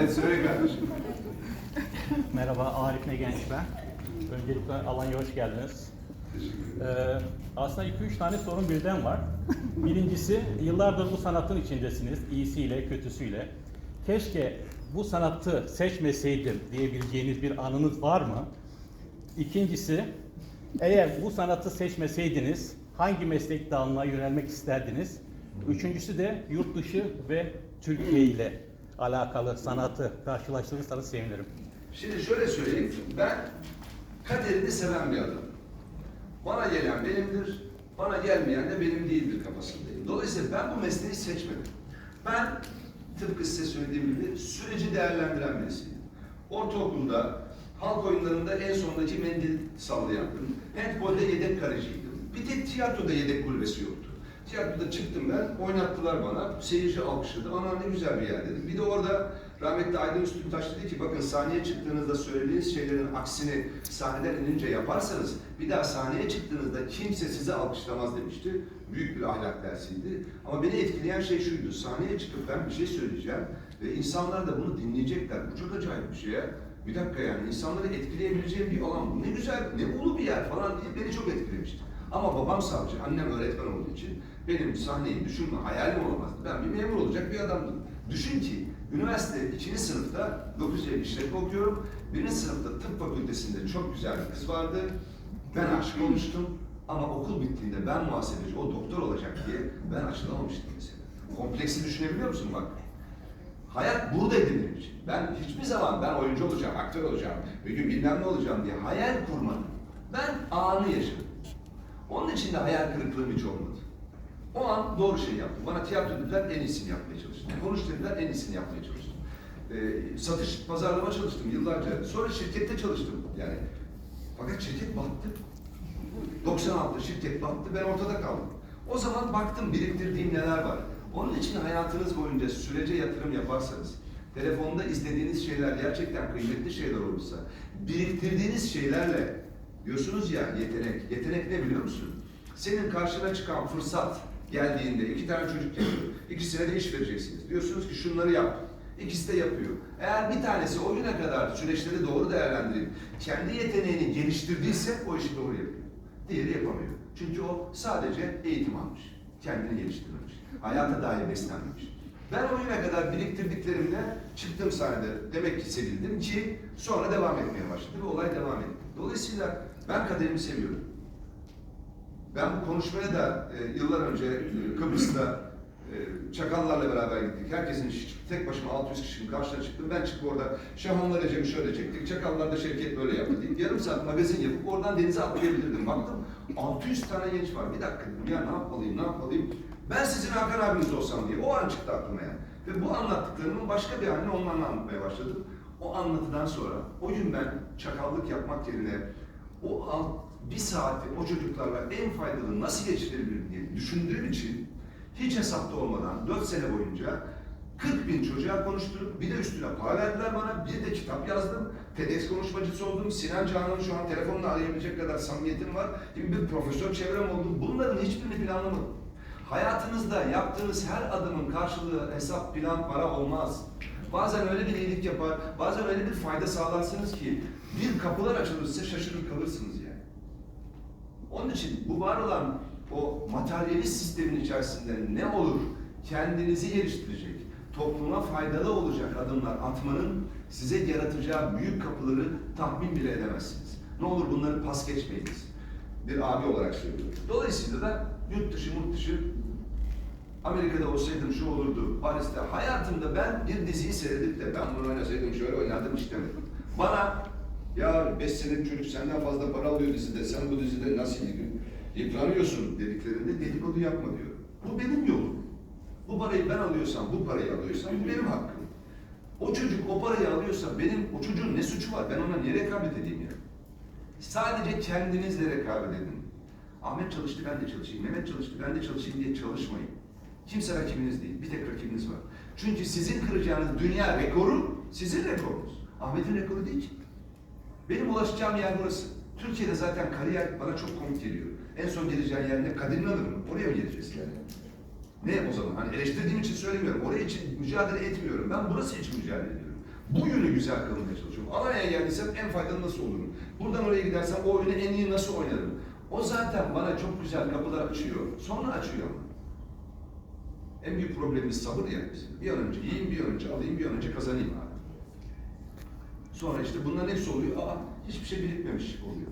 Evet söyle kardeşim. Merhaba, Arif Ne Genç ben. Öncelikle Alanya hoş geldiniz. Ee, aslında 2-3 tane sorun birden var. Birincisi, yıllardır bu sanatın içindesiniz, iyisiyle, kötüsüyle. Keşke bu sanatı seçmeseydim diyebileceğiniz bir anınız var mı? İkincisi, eğer bu sanatı seçmeseydiniz hangi meslek dalına yönelmek isterdiniz? Üçüncüsü de yurt dışı ve Türkiye ile alakalı sanatı karşılaştırırsanız sevinirim. Şimdi şöyle söyleyeyim. Ben kaderini seven bir adamım. Bana gelen benimdir, bana gelmeyen de benim değildir kafasındayım. Dolayısıyla ben bu mesleği seçmedim. Ben tıpkı size söylediğim gibi süreci değerlendiren birisiyim. Ortaokulda halk oyunlarında en sondaki mendil sallayandım. Handbolde yedek kaleciydim. Bir tek tiyatroda yedek kulübesi yoktu. Tiyatroda çıktım ben, oynattılar bana, seyirci alkışladı. Ana ne güzel bir yer dedim. Bir de orada rahmetli Aydın Üstüntaş dedi ki bakın sahneye çıktığınızda söylediğiniz şeylerin aksini sahneden inince yaparsanız bir daha sahneye çıktığınızda kimse sizi alkışlamaz demişti. Büyük bir ahlak dersiydi. Ama beni etkileyen şey şuydu. Sahneye çıkıp ben bir şey söyleyeceğim ve insanlar da bunu dinleyecekler. Bu çok acayip bir şey ya. Bir dakika yani insanları etkileyebileceğim bir alan bu. Ne güzel, ne ulu bir yer falan diye beni çok etkilemişti. Ama babam savcı, annem öğretmen olduğu için benim sahneyi düşünme hayalim olamazdı. Ben bir memur olacak bir adamdım. Düşün ki üniversite ikinci sınıfta 9 Eylül işletme okuyorum. Birinci sınıfta tıp fakültesinde çok güzel bir kız vardı. Ben aşık olmuştum. Ama okul bittiğinde ben muhasebeci, o doktor olacak diye ben açılamamıştım mesela. Kompleksi düşünebiliyor musun bak? Hayat buradaydı benim için. Ben hiçbir zaman ben oyuncu olacağım, aktör olacağım, bir gün bilmem ne olacağım diye hayal kurmadım. Ben anı yaşadım. Onun için de hayal kırıklığım hiç olmadı. O an doğru şey yaptım. Bana tiyatro dediler, en iyisini yapmaya çalıştım. Konuş dediler, en iyisini yapmaya çalıştım. Ee, satış, pazarlama çalıştım yıllarca. Sonra şirkette çalıştım yani. Fakat şirket battı. 96'da şirket battı, ben ortada kaldım. O zaman baktım biriktirdiğim neler var. Onun için hayatınız boyunca sürece yatırım yaparsanız, telefonda izlediğiniz şeyler gerçekten kıymetli şeyler olursa, biriktirdiğiniz şeylerle diyorsunuz ya yetenek. Yetenek ne biliyor musun? Senin karşına çıkan fırsat geldiğinde iki tane çocuk geliyor. İkisine de iş vereceksiniz. Diyorsunuz ki şunları yap. İkisi de yapıyor. Eğer bir tanesi o güne kadar süreçleri doğru değerlendirip kendi yeteneğini geliştirdiyse o işi doğru yapıyor. Diğeri yapamıyor. Çünkü o sadece eğitim almış. Kendini geliştirmemiş. Hayata dair beslenmemiş. Ben o güne kadar biriktirdiklerimle çıktım sahnede. Demek ki sevildim ki sonra devam etmeye başladı ve olay devam etti. Dolayısıyla ben kaderimi seviyorum. Ben bu konuşmaya da e, yıllar önce e, Kıbrıs'ta Çakallarla beraber gittik. Herkesin ş- tek başıma 600 kişinin karşısına çıktım. Ben çıkıp orada Şahanlar Ecem'i şöyle çektik. Çakallar da Şevket böyle yaptı deyip yarım saat magazin yapıp oradan denize atlayabilirdim. Baktım 600 tane genç var. Bir dakika dedim ya ne yapmalıyım ne yapmalıyım. Ben sizin Hakan abiniz olsam diye. O an çıktı aklıma yani. Ve bu anlattıklarımın başka bir halini onlarla anlatmaya başladım. O anlatıdan sonra o gün ben çakallık yapmak yerine o an, bir saati o çocuklarla en faydalı nasıl geçirebilirim diye düşündüğüm için hiç hesapta olmadan 4 sene boyunca 40 bin çocuğa konuşturup bir de üstüne para verdiler bana. Bir de kitap yazdım. TEDx konuşmacısı oldum. Sinan Canan'ı şu an telefonla arayabilecek kadar samimiyetim var. Gibi bir profesör çevrem oldu. Bunların hiçbirini planlamadım. Hayatınızda yaptığınız her adımın karşılığı hesap, plan, para olmaz. Bazen öyle bir iyilik yapar, bazen öyle bir fayda sağlarsınız ki bir kapılar açılır size şaşırır kalırsınız yani. Onun için bu var olan o materyalist sistemin içerisinde ne olur kendinizi geliştirecek, topluma faydalı olacak adımlar atmanın size yaratacağı büyük kapıları tahmin bile edemezsiniz. Ne olur bunları pas geçmeyiniz. Bir abi olarak söylüyorum. Dolayısıyla da yurt dışı, yurt dışı Amerika'da olsaydım şu olurdu, Paris'te. Hayatımda ben bir diziyi seyredip de ben bunu oynasaydım şöyle oynardım hiç demedim. Bana ya beş senelik çocuk senden fazla para alıyor dizide, sen bu dizide nasıl yıpranıyorsun dediklerinde dedikodu yapma diyor. Bu benim yolum. Bu parayı ben alıyorsam, bu parayı alıyorsam bu benim hakkım. O çocuk o parayı alıyorsa benim, o çocuğun ne suçu var? Ben ona niye rekabet edeyim ya? Sadece kendinizle rekabet edin. Ahmet çalıştı ben de çalışayım, Mehmet çalıştı ben de çalışayım diye çalışmayın. Kimse rakibiniz değil, bir tek rakibiniz var. Çünkü sizin kıracağınız dünya rekoru sizin rekorunuz. Ahmet'in rekoru değil ki. Benim ulaşacağım yer burası. Türkiye'de zaten kariyer bana çok komik geliyor. En son geleceğin yer ne? Kadir İnanır mı? Oraya mı geleceğiz yani? Ne o zaman? Hani eleştirdiğim için söylemiyorum. Oraya için mücadele etmiyorum. Ben burası için mücadele ediyorum. Bu yönü güzel kılmaya çalışıyorum. Alanya'ya geldiysem en faydalı nasıl olurum? Buradan oraya gidersem o oyunu en iyi nasıl oynarım? O zaten bana çok güzel kapılar açıyor. Sonra açıyor. En büyük problemimiz sabır ya. Bir an önce yiyeyim, bir an önce alayım, bir an önce kazanayım abi. Sonra işte bunların hepsi oluyor. Aa, hiçbir şey birikmemiş oluyor.